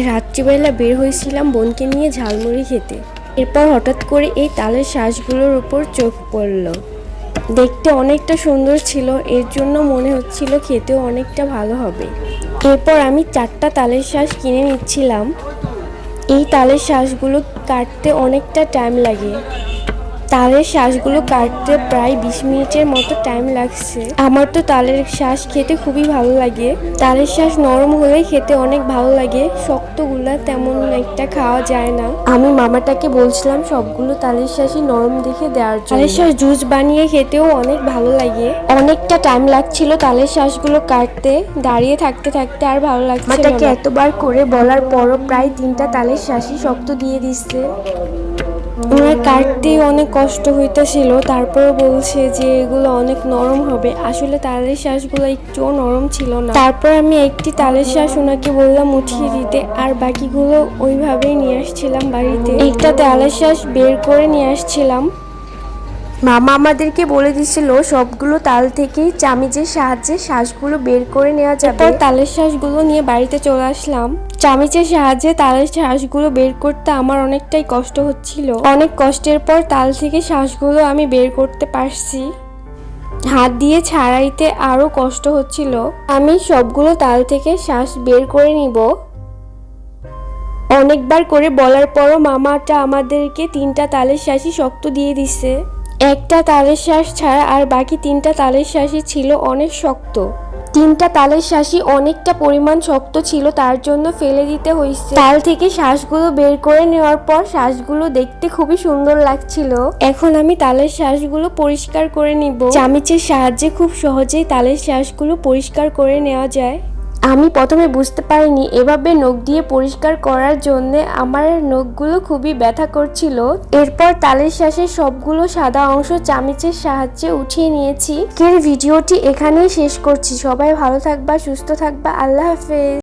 রাত্রিবেলা বের হয়েছিলাম বোনকে নিয়ে ঝালমুড়ি খেতে। এরপর হঠাৎ করে এই তালের শ্বাসগুলোর উপর চোখ পড়ল। দেখতে অনেকটা সুন্দর ছিল, এর জন্য মনে হচ্ছিল খেতেও অনেকটা ভালো হবে। এরপর আমি চারটা তালের শ্বাস কিনে নিচ্ছিলাম। এই তালের শ্বাসগুলো কাটতে অনেকটা টাইম লাগে। তালের শ্বাসগুলো কাটতে প্রায় বিশ মিনিটের মতো টাইম লাগছে। আমার তো তালের শ্বাস খেতে খুবই ভালো লাগে। তালের শ্বাস নরম হলে খেতে অনেক ভালো লাগে, শক্তগুলা তেমন একটা খাওয়া যায় না। আমি মামাটাকে বলছিলাম সবগুলো তালের শ্বাসই নরম দেখে দেওয়ার জন্য। তালের শ্বাস জুস বানিয়ে খেতেও অনেক ভালো লাগে। অনেকটা টাইম লাগছিল তালের শ্বাসগুলো কাটতে, দাঁড়িয়ে থাকতে থাকতে আর ভালো লাগছে এতবার করে বলার পরও প্রায় তিনটা তালের শ্বাসই শক্ত দিয়ে দিচ্ছে। ওনার কাটতেই অনেক কষ্ট হইতেছিল, তারপর বলছে যে এগুলো অনেক নরম হবে। আসলে তালের শ্বাসগুলো একটুও নরম ছিল না। তারপর আমি একটি তালের শ্বাস ওনাকে বললাম উঠিয়ে দিতে, আর বাকিগুলো ওইভাবেই নিয়ে আসছিলাম বাড়িতে। একটা তালের শ্বাস বের করে নিয়ে আসছিলাম। মামা আমাদেরকে বলে দিছিল, সবগুলো তাল থেকেই চামিচের সাহায্যে শ্বাসগুলো বের করে নেওয়া যাবে। তালের শ্বাসগুলো নিয়ে বাড়িতে চলে আসলাম। চামিচের সাহায্যে তালের শ্বাসগুলো বের করতে আমার অনেকটাই কষ্ট হচ্ছিল। অনেক কষ্টের পর তাল থেকে শ্বাসগুলো আমি বের করতে পারছি। হাত দিয়ে ছাড়াইতে আরও কষ্ট হচ্ছিল। আমি সবগুলো তাল থেকে শ্বাস বের করে নিব। অনেকবার করে বলার পরও মামাটা আমাদেরকে তিনটা তালের শ্বাসই শক্ত দিয়ে দিছে। একটা তালের শ্বাস ছাড়া আর বাকি তিনটা তালের শ্বাসই ছিল অনেক শক্ত। তিনটা তালের শ্বাসই অনেকটা পরিমাণ শক্ত ছিল, তার জন্য ফেলে দিতে হয়েছে। তাল থেকে শ্বাসগুলো বের করে নেওয়ার পর শ্বাসগুলো দেখতে খুবই সুন্দর লাগছিল। এখন আমি তালের শ্বাসগুলো পরিষ্কার করে নিব। চামিচের সাহায্যে খুব সহজেই তালের শ্বাসগুলো পরিষ্কার করে নেওয়া যায়। আমি প্রথমে বুঝতে পারিনি, এভাবে নখ দিয়ে পরিষ্কার করার জন্য আমার নখগুলো খুবই ব্যথা করছিল। এরপর তালের শ্বাসের সবগুলো সাদা অংশ চামিচের সাহায্যে উঠিয়ে নিয়েছি। এর ভিডিওটি এখানেই শেষ করছি। সবাই ভালো থাকবা, সুস্থ থাকবা। আল্লাহ হাফেজ।